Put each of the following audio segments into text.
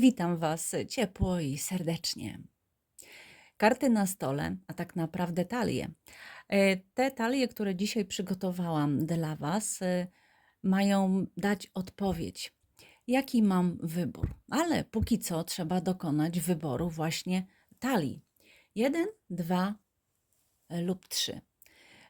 Witam Was ciepło i serdecznie. Karty na stole, a tak naprawdę talie. E, Te talie, które dzisiaj przygotowałam dla Was, e, mają dać odpowiedź, jaki mam wybór. Ale póki co trzeba dokonać wyboru właśnie talii. Jeden, dwa lub trzy.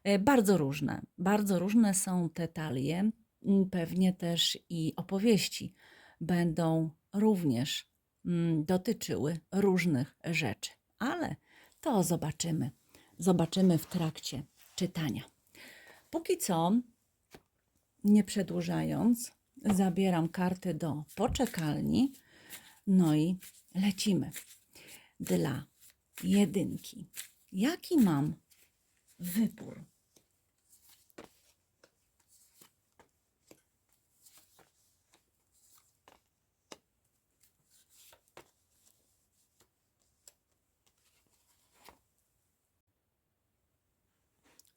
E, Bardzo różne, bardzo różne są te talie. Mm, Pewnie też i opowieści będą również mm, dotyczyły różnych rzeczy, ale to zobaczymy. Zobaczymy w trakcie czytania. Póki co, nie przedłużając, zabieram karty do poczekalni, no i lecimy. Dla jedynki. Jaki mam wybór?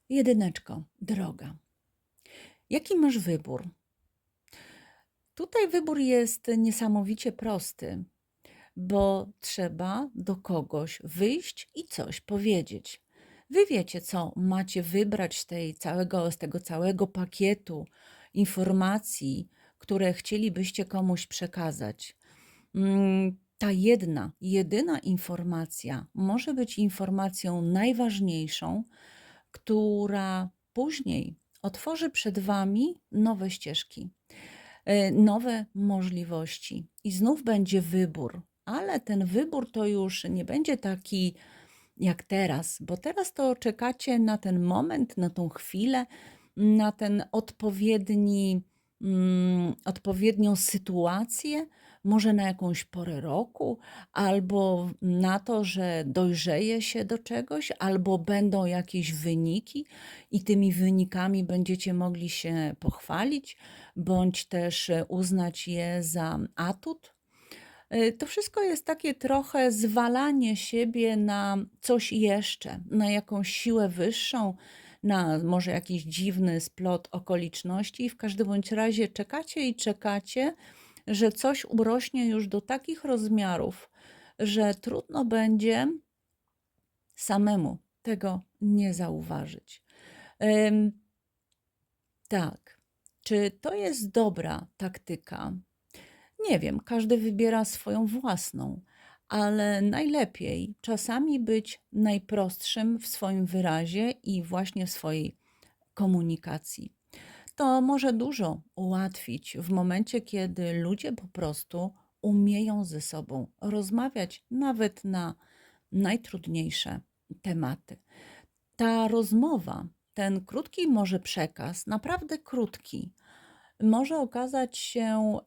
Jedyneczko, droga. Jaki masz wybór? Tutaj wybór jest niesamowicie prosty, bo trzeba do kogoś wyjść i coś powiedzieć. Wy wiecie, co macie wybrać z, tej całego, z tego całego pakietu informacji, które chcielibyście komuś przekazać. Mm, Ta jedna, jedyna informacja może być informacją najważniejszą, która później otworzy przed Wami nowe ścieżki, e, nowe możliwości i znów będzie wybór, ale ten wybór to już nie będzie taki jak teraz, bo teraz to czekacie na ten moment, na tą chwilę, na ten odpowiedni, mm, odpowiednią sytuację, może na jakąś porę roku, albo na to, że dojrzeje się do czegoś, albo będą jakieś wyniki i tymi wynikami będziecie mogli się pochwalić, bądź też e, uznać je za atut. E, To wszystko jest takie trochę zwalanie siebie na coś jeszcze, na jakąś siłę wyższą, na może jakiś dziwny splot okoliczności. W każdym bądź razie czekacie i czekacie, że coś urośnie już do takich rozmiarów, że trudno będzie samemu tego nie zauważyć. Em, tak, czy to jest dobra taktyka? Nie wiem, każdy wybiera swoją własną, ale najlepiej czasami być najprostszym w swoim wyrazie i właśnie w swojej komunikacji. To może dużo ułatwić w momencie, kiedy ludzie po prostu umieją ze sobą rozmawiać nawet na najtrudniejsze tematy. Ta rozmowa, ten krótki może przekaz, naprawdę krótki, może okazać się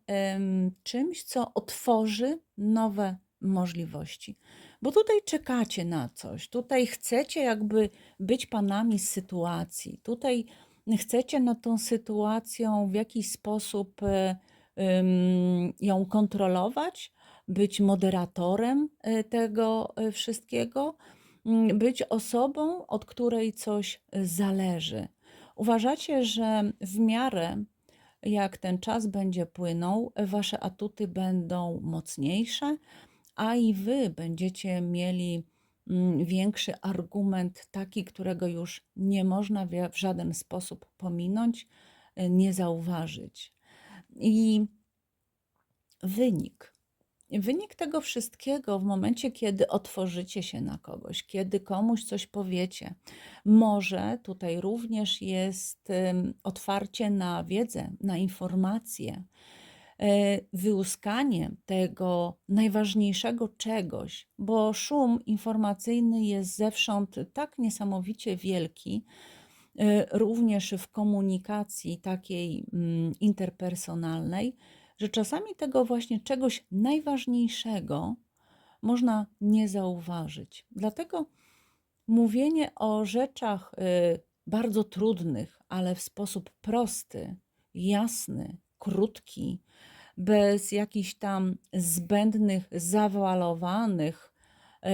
czymś, co otworzy nowe możliwości. Bo tutaj czekacie na coś, tutaj chcecie jakby być panami sytuacji, tutaj chcecie nad tą sytuacją w jakiś sposób e, ją kontrolować, być moderatorem e, tego e, wszystkiego, mm, być osobą, od której coś zależy. Uważacie, że w miarę jak ten czas będzie płynął, wasze atuty będą mocniejsze, a i wy będziecie mieli większy argument, taki, którego już nie można w żaden sposób pominąć, e, nie zauważyć. I wynik. Wynik tego wszystkiego w momencie, kiedy otworzycie się na kogoś, kiedy komuś coś powiecie, może tutaj również jest otwarcie na wiedzę, na informacje, wyłuskanie tego najważniejszego czegoś, bo szum informacyjny jest zewsząd tak niesamowicie wielki, e, również w komunikacji takiej mm, interpersonalnej, że czasami tego właśnie czegoś najważniejszego można nie zauważyć. Dlatego mówienie o rzeczach y, bardzo trudnych, ale w sposób prosty, jasny, krótki, bez jakichś tam zbędnych, zawalowanych y,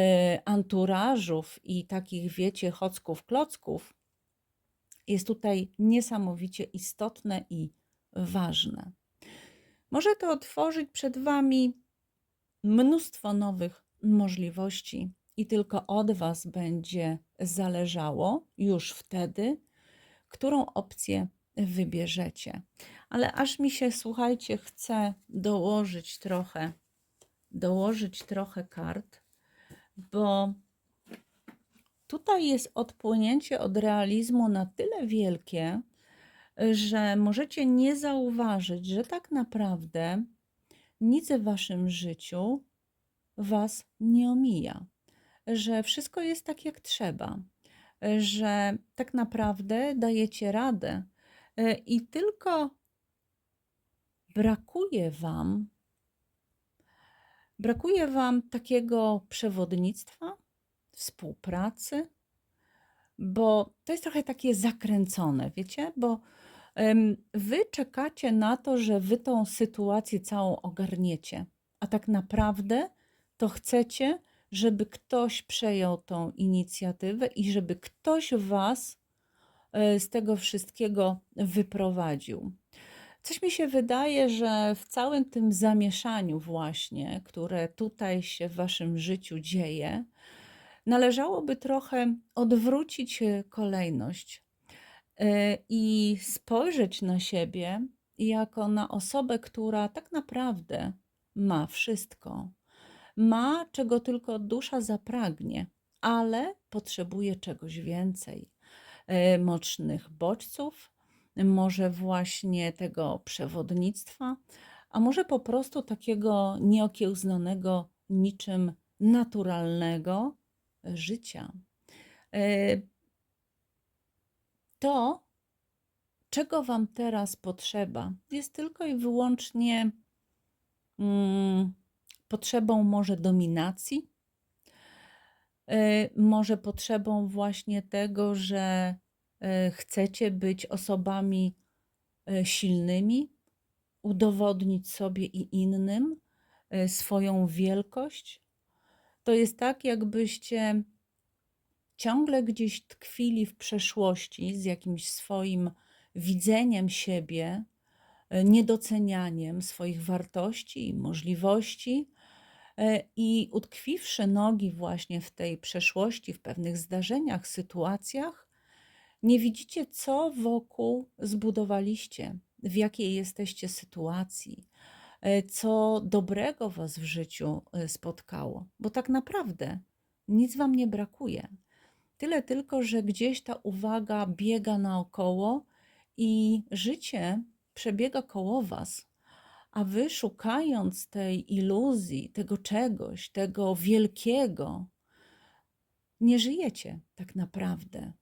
anturażów i takich, wiecie, chocków, klocków, jest tutaj niesamowicie istotne i ważne. Może to otworzyć przed Wami mnóstwo nowych możliwości i tylko od Was będzie zależało już wtedy, którą opcję wybierzecie. Ale aż mi się, słuchajcie, chce dołożyć trochę, dołożyć trochę kart, bo tutaj jest odpłynięcie od realizmu na tyle wielkie, że możecie nie zauważyć, że tak naprawdę nic w waszym życiu was nie omija, że wszystko jest tak jak trzeba, że tak naprawdę dajecie radę e, i tylko brakuje wam brakuje wam takiego przewodnictwa, współpracy, bo to jest trochę takie zakręcone, wiecie? Bo wy czekacie na to, że wy tą sytuację całą ogarniecie, a tak naprawdę to chcecie, żeby ktoś przejął tą inicjatywę i żeby ktoś was e, z tego wszystkiego wyprowadził. Coś mi się wydaje, że w całym tym zamieszaniu, właśnie, które tutaj się w waszym życiu dzieje, należałoby trochę odwrócić e, kolejność e, i spojrzeć na siebie jako na osobę, która tak naprawdę ma wszystko. Ma czego tylko dusza zapragnie, ale potrzebuje czegoś więcej. E, mocnych bodźców, może właśnie tego przewodnictwa, a może po prostu takiego nieokiełznanego niczym naturalnego życia. E, to, czego Wam teraz potrzeba, jest tylko i wyłącznie mm, potrzebą może dominacji, e, może potrzebą właśnie tego, że chcecie być osobami silnymi, udowodnić sobie i innym swoją wielkość, to jest tak, jakbyście ciągle gdzieś tkwili w przeszłości z jakimś swoim widzeniem siebie, e, niedocenianiem swoich wartości i możliwości. E, I utkwiwszy nogi właśnie w tej przeszłości, w pewnych zdarzeniach, sytuacjach, nie widzicie, co wokół zbudowaliście, w jakiej jesteście sytuacji, E, co dobrego Was w życiu e, spotkało, bo tak naprawdę nic Wam nie brakuje. Tyle tylko, że gdzieś ta uwaga biega naokoło i życie przebiega koło Was, a Wy szukając tej iluzji, tego czegoś, tego wielkiego, nie żyjecie tak naprawdę.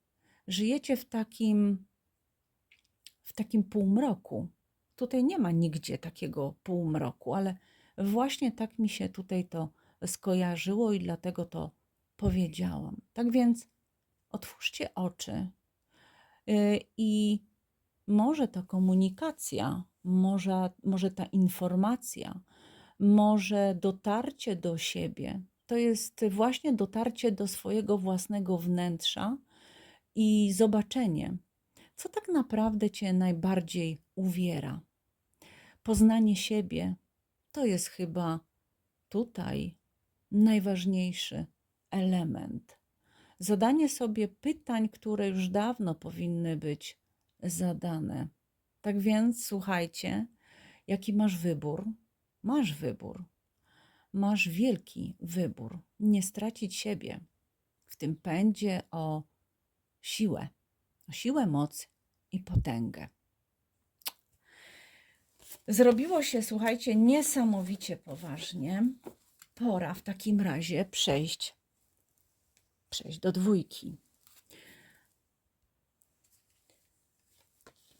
Żyjecie w takim, w takim półmroku Tutaj nie ma nigdzie takiego półmroku, ale właśnie tak mi się tutaj to skojarzyło i dlatego to powiedziałam. Tak więc otwórzcie oczy y, i może ta komunikacja, może, może ta informacja, może dotarcie do siebie, to jest właśnie dotarcie do swojego własnego wnętrza i zobaczenie, co tak naprawdę Cię najbardziej uwiera. Poznanie siebie to jest chyba tutaj najważniejszy element. Zadanie sobie pytań, które już dawno powinny być zadane. Tak więc słuchajcie, jaki masz wybór? Masz wybór. Masz wielki wybór. Nie stracić siebie w tym pędzie o siłę, o siłę, moc i potęgę. Zrobiło się, słuchajcie, niesamowicie poważnie. Pora w takim razie przejść, przejść do dwójki.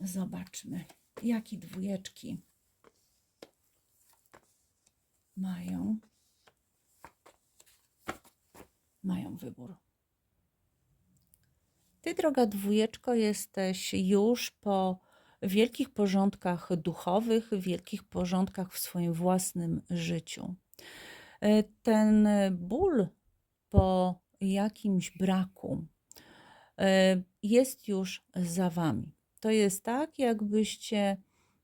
Zobaczmy, jakie dwójeczki mają mają wybór. Ty, droga dwójeczko, jesteś już po wielkich porządkach duchowych, wielkich porządkach w swoim własnym życiu. E, ten ból po jakimś braku e, jest już za wami. To jest tak, jakbyście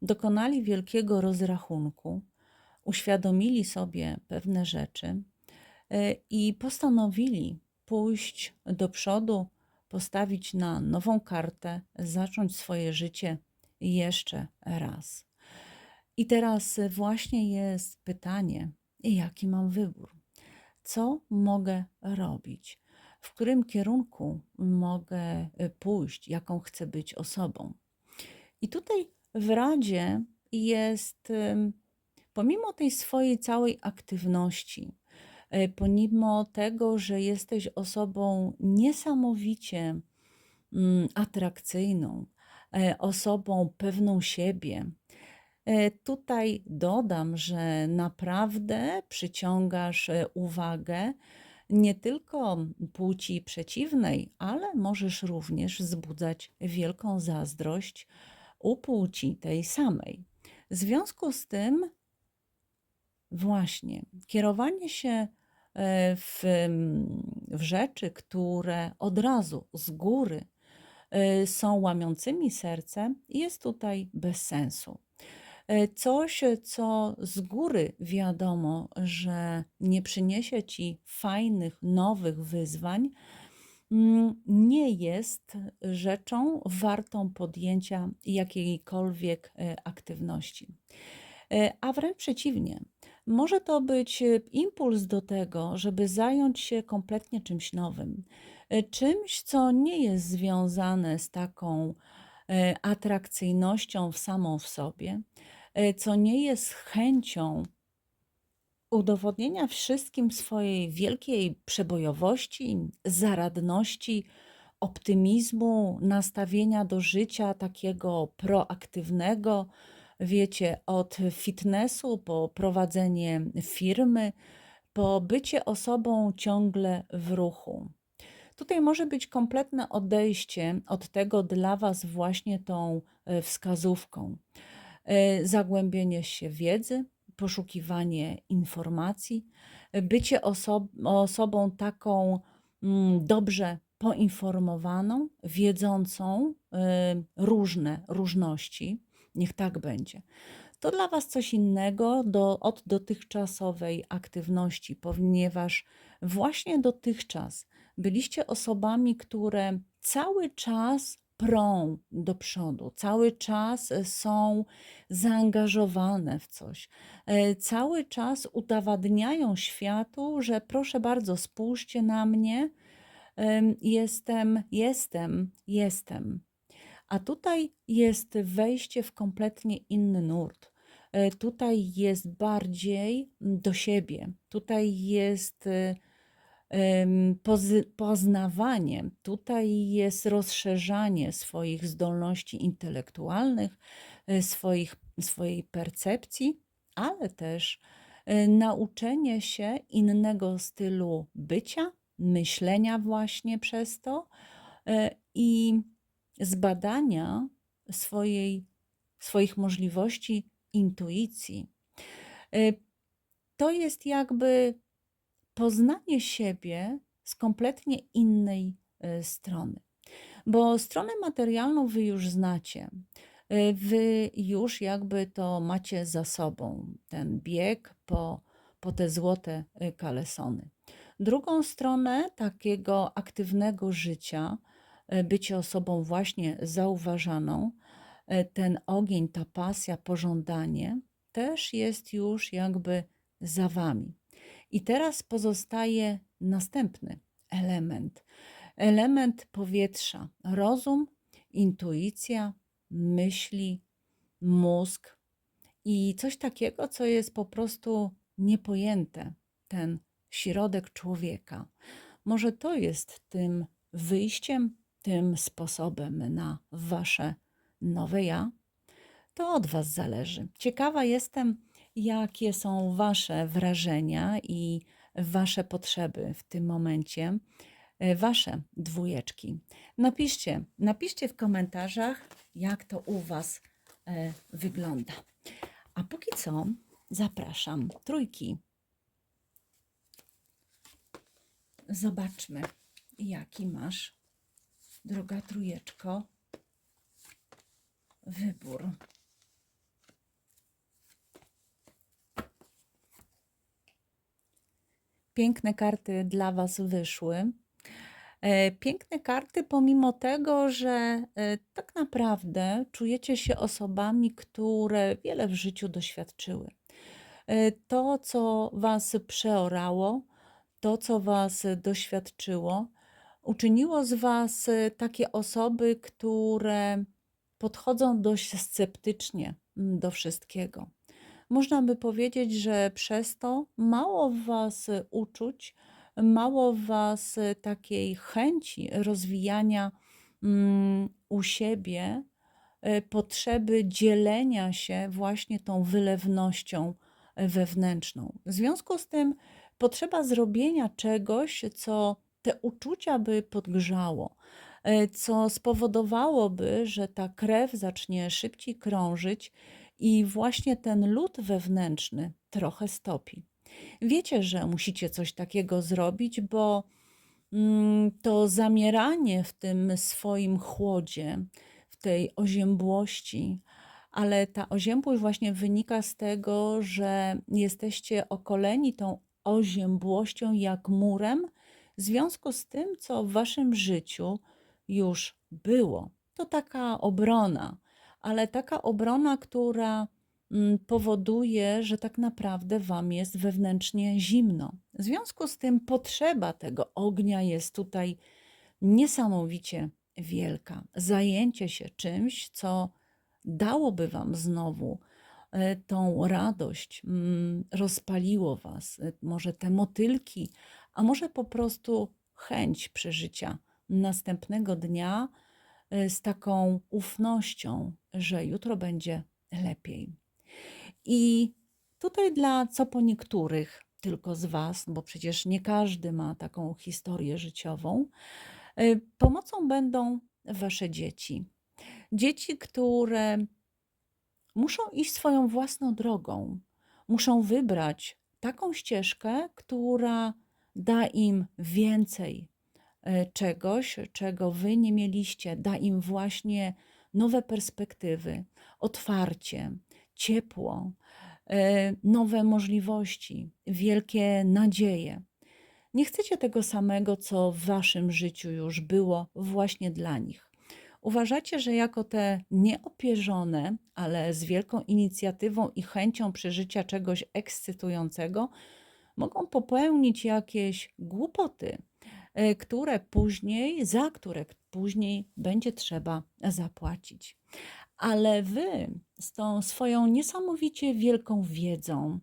dokonali wielkiego rozrachunku, uświadomili sobie pewne rzeczy e, i postanowili pójść do przodu, postawić na nową kartę, zacząć swoje życie jeszcze raz. I teraz właśnie jest pytanie, jaki mam wybór? Co mogę robić? W którym kierunku mogę y, pójść? Jaką chcę być osobą? I tutaj w Radzie jest, pomimo tej swojej całej aktywności, pomimo tego, że jesteś osobą niesamowicie mm, atrakcyjną, e, osobą pewną siebie, E, Tutaj dodam, że naprawdę przyciągasz e, uwagę nie tylko płci przeciwnej, ale możesz również wzbudzać wielką zazdrość u płci tej samej. W związku z tym, właśnie kierowanie się e, w, w rzeczy, które od razu z góry są łamiącymi serce, jest tutaj bez sensu. E, coś, co z góry wiadomo, że nie przyniesie ci fajnych, nowych wyzwań, mm, nie jest rzeczą wartą podjęcia jakiejkolwiek e, aktywności. E, a wręcz przeciwnie, może to być impuls do tego, żeby zająć się kompletnie czymś nowym, czymś, co nie jest związane z taką atrakcyjnością w samą w sobie, E, co nie jest chęcią udowodnienia wszystkim swojej wielkiej przebojowości, zaradności, optymizmu, nastawienia do życia takiego proaktywnego, wiecie, od fitnessu po prowadzenie firmy, po bycie osobą ciągle w ruchu. Tutaj może być kompletne odejście od tego dla Was właśnie tą e, wskazówką. E, zagłębienie się wiedzy, poszukiwanie informacji, bycie oso osobą taką mm, dobrze poinformowaną, wiedzącą e, różne różności. Niech tak będzie. To dla Was coś innego do, od dotychczasowej aktywności, ponieważ właśnie dotychczas byliście osobami, które cały czas prą do przodu, cały czas e, są zaangażowane w coś, e, cały czas udowadniają światu, że proszę bardzo, spójrzcie na mnie, jestem, jestem, jestem. A tutaj jest wejście w kompletnie inny nurt. E, tutaj jest bardziej do siebie. Tutaj jest poznawanie, tutaj jest rozszerzanie swoich zdolności intelektualnych, e, swoich, swojej percepcji, ale też e, nauczenie się innego stylu bycia, myślenia właśnie przez to e, i zbadania swojej, swoich możliwości intuicji. To jest jakby poznanie siebie z kompletnie innej e, strony. Bo stronę materialną wy już znacie. E, wy już jakby to macie za sobą, ten bieg po, po te złote kalesony. Drugą stronę takiego aktywnego życia, bycie osobą właśnie zauważaną, ten ogień, ta pasja, pożądanie też jest już jakby za wami. I teraz pozostaje następny element. Element powietrza, rozum, intuicja, myśli, mózg i coś takiego, co jest po prostu niepojęte, ten środek człowieka. Może to jest tym wyjściem, tym sposobem na wasze nowe ja? To od was zależy. Ciekawa jestem, jakie są Wasze wrażenia i Wasze potrzeby w tym momencie, e, Wasze dwójeczki. Napiszcie, napiszcie w komentarzach, jak to u Was e, wygląda. A póki co zapraszam trójki. Zobaczmy, jaki masz, droga trójeczko, wybór. piękne karty dla Was wyszły. E, Piękne karty, pomimo tego, że e, tak naprawdę czujecie się osobami, które wiele w życiu doświadczyły. E, To, co Was przeorało, to, co Was doświadczyło, uczyniło z Was e, takie osoby, które podchodzą dość sceptycznie mm, do wszystkiego. Można by powiedzieć, że przez to mało w Was uczuć, mało w Was takiej chęci rozwijania mm, u siebie potrzeby dzielenia się właśnie tą wylewnością wewnętrzną. W związku z tym potrzeba zrobienia czegoś, co te uczucia by podgrzało, e, co spowodowałoby, że ta krew zacznie szybciej krążyć i właśnie ten lód wewnętrzny trochę stopi. Wiecie, że musicie coś takiego zrobić, bo mm, to zamieranie w tym swoim chłodzie, w tej oziębłości, ale ta oziębłość właśnie wynika z tego, że jesteście okoleni tą oziębłością jak murem, w związku z tym, co w waszym życiu już było. To taka obrona, ale taka obrona, która mm, powoduje, że tak naprawdę wam jest wewnętrznie zimno. W związku z tym potrzeba tego ognia jest tutaj niesamowicie wielka. Zajęcie się czymś, co dałoby wam znowu e, tą radość, mm, rozpaliło was, e, może te motylki, a może po prostu chęć przeżycia następnego dnia e, z taką ufnością, że jutro będzie lepiej. I tutaj dla co po niektórych tylko z Was, bo przecież nie każdy ma taką historię życiową, y, pomocą będą Wasze dzieci. Dzieci, które muszą iść swoją własną drogą, muszą wybrać taką ścieżkę, która da im więcej y, czegoś, czego Wy nie mieliście, da im właśnie nowe perspektywy, otwarcie, ciepło, e, nowe możliwości, wielkie nadzieje. Nie chcecie tego samego, co w waszym życiu już było właśnie dla nich. Uważacie, że jako te nieopierzone, ale z wielką inicjatywą i chęcią przeżycia czegoś ekscytującego, mogą popełnić jakieś głupoty, e, które później, za które później będzie trzeba zapłacić. Ale wy z tą swoją niesamowicie wielką wiedzą,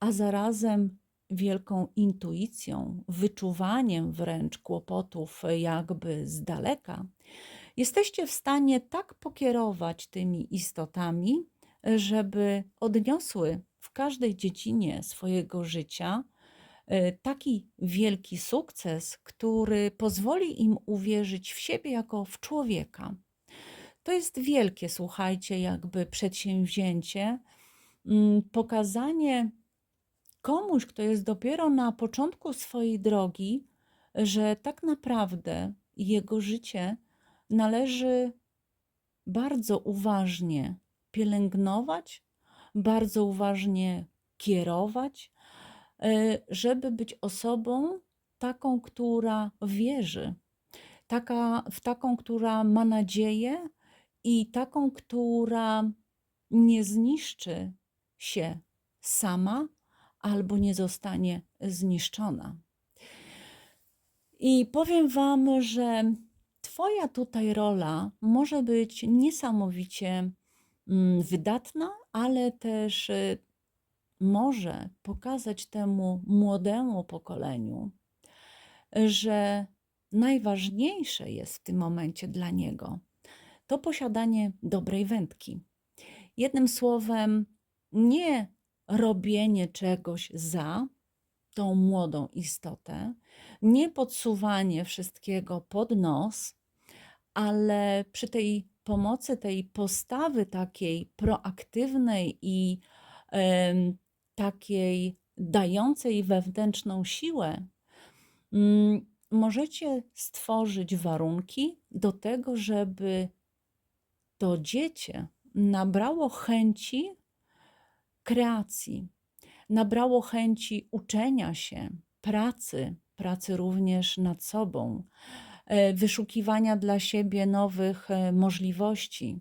a zarazem wielką intuicją, wyczuwaniem wręcz kłopotów jakby z daleka, jesteście w stanie tak pokierować tymi istotami, żeby odniosły każdej dziedzinie swojego życia e, taki wielki sukces, który pozwoli im uwierzyć w siebie jako w człowieka. To jest wielkie, słuchajcie, jakby przedsięwzięcie, mm, pokazanie komuś, kto jest dopiero na początku swojej drogi, że tak naprawdę jego życie należy bardzo uważnie pielęgnować, bardzo uważnie kierować, e, żeby być osobą taką, która wierzy, taka, w taką, która ma nadzieję i taką, która nie zniszczy się sama albo nie zostanie zniszczona. I powiem Wam, że Twoja tutaj rola może być niesamowicie mm, wydatna, ale też y, może pokazać temu młodemu pokoleniu, że najważniejsze jest w tym momencie dla niego to posiadanie dobrej wędki. Jednym słowem, nie robienie czegoś za tą młodą istotę, nie podsuwanie wszystkiego pod nos, ale przy tej pomocy, tej postawy takiej proaktywnej i takiej dającej wewnętrzną siłę, mm, możecie stworzyć warunki do tego, żeby to dziecię nabrało chęci kreacji, nabrało chęci uczenia się, pracy, pracy również nad sobą, wyszukiwania dla siebie nowych e, możliwości,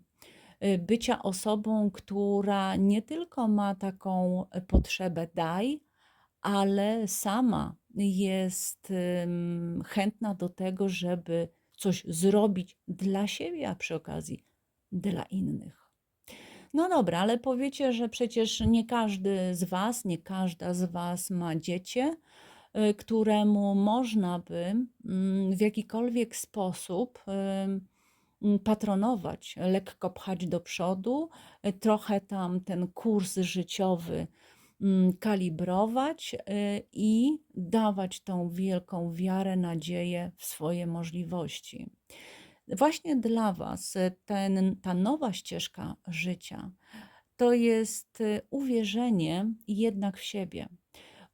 e, bycia osobą, która nie tylko ma taką e, potrzebę daj, ale sama jest chętna do tego, żeby coś zrobić dla siebie, a przy okazji dla innych. No dobra, ale powiecie, że przecież nie każdy z Was, nie każda z Was ma dziecię, któremu można by mm, w jakikolwiek sposób ym, mm, patronować, lekko pchać do przodu, y, trochę tam ten kurs życiowy mm, kalibrować y, i dawać tą wielką wiarę, nadzieję w swoje możliwości. Właśnie dla Was y, ten, ta nowa ścieżka życia to jest y, uwierzenie jednak w siebie.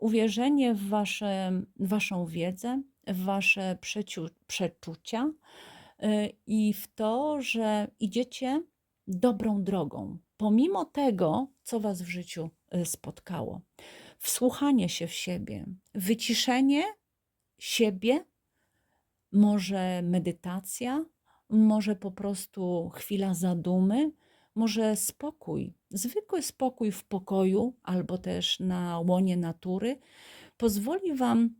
Uwierzenie w wasze, Waszą wiedzę, w Wasze przeciu, przeczucia y, i w to, że idziecie dobrą drogą, pomimo tego, co Was w życiu y, spotkało. Wsłuchanie się w siebie, wyciszenie siebie, może medytacja, może po prostu chwila zadumy, może spokój, zwykły spokój w pokoju albo też na łonie natury pozwoli Wam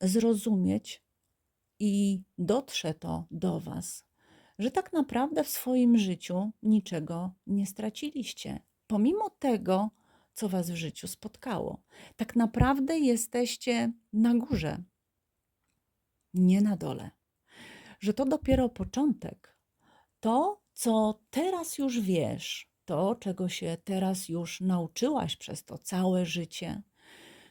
zrozumieć i dotrze to do Was, że tak naprawdę w swoim życiu niczego nie straciliście, pomimo tego, co Was w życiu spotkało. Tak naprawdę jesteście na górze, nie na dole. Że to dopiero początek. To, co teraz już wiesz, to, czego się teraz już nauczyłaś przez to całe życie,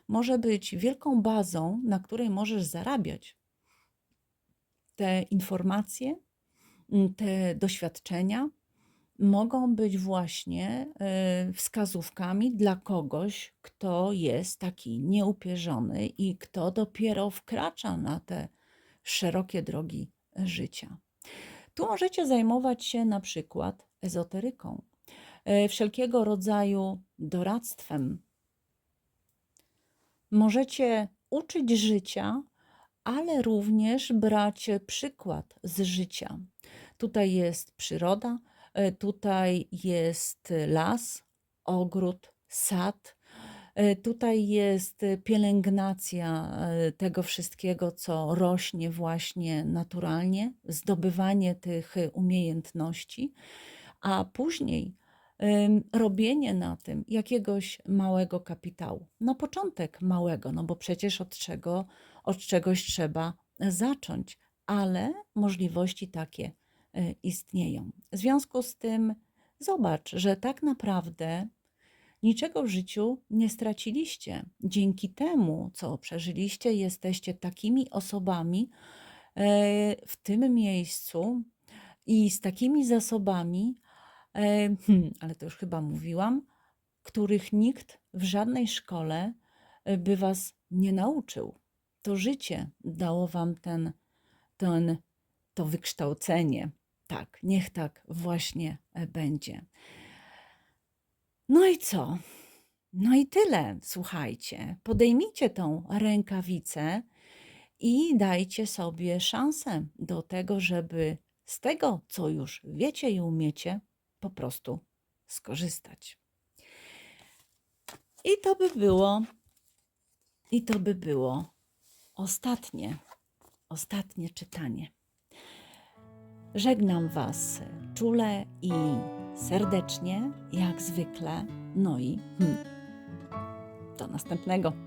może być wielką bazą, na której możesz zarabiać. Te informacje, mm, te doświadczenia mogą być właśnie y, wskazówkami dla kogoś, kto jest taki nieupierzony i kto dopiero wkracza na te szerokie drogi życia. Tu możecie zajmować się na przykład ezoteryką, wszelkiego rodzaju doradztwem. Możecie uczyć życia, ale również brać przykład z życia. Tutaj jest przyroda, e, tutaj jest las, ogród, sad. e, Tutaj jest pielęgnacja e, tego wszystkiego, co rośnie właśnie naturalnie, zdobywanie tych umiejętności, a później robienie na tym jakiegoś małego kapitału. Na początek małego, no bo przecież od, czego, od czegoś trzeba zacząć, ale możliwości takie y, istnieją. W związku z tym zobacz, że tak naprawdę niczego w życiu nie straciliście. Dzięki temu, co przeżyliście, jesteście takimi osobami e, w tym miejscu i z takimi zasobami, e, hmm, ale to już chyba mówiłam, których nikt w żadnej szkole e, by was nie nauczył. To życie dało wam ten, ten, to wykształcenie. Tak, niech tak właśnie e, będzie. No i co? No i tyle, słuchajcie. Podejmijcie tą rękawicę i dajcie sobie szansę do tego, żeby z tego, co już wiecie i umiecie, po prostu skorzystać. I to by było, i to by było ostatnie, ostatnie czytanie. Żegnam Was czule i serdecznie, jak zwykle. No i hmm, do następnego.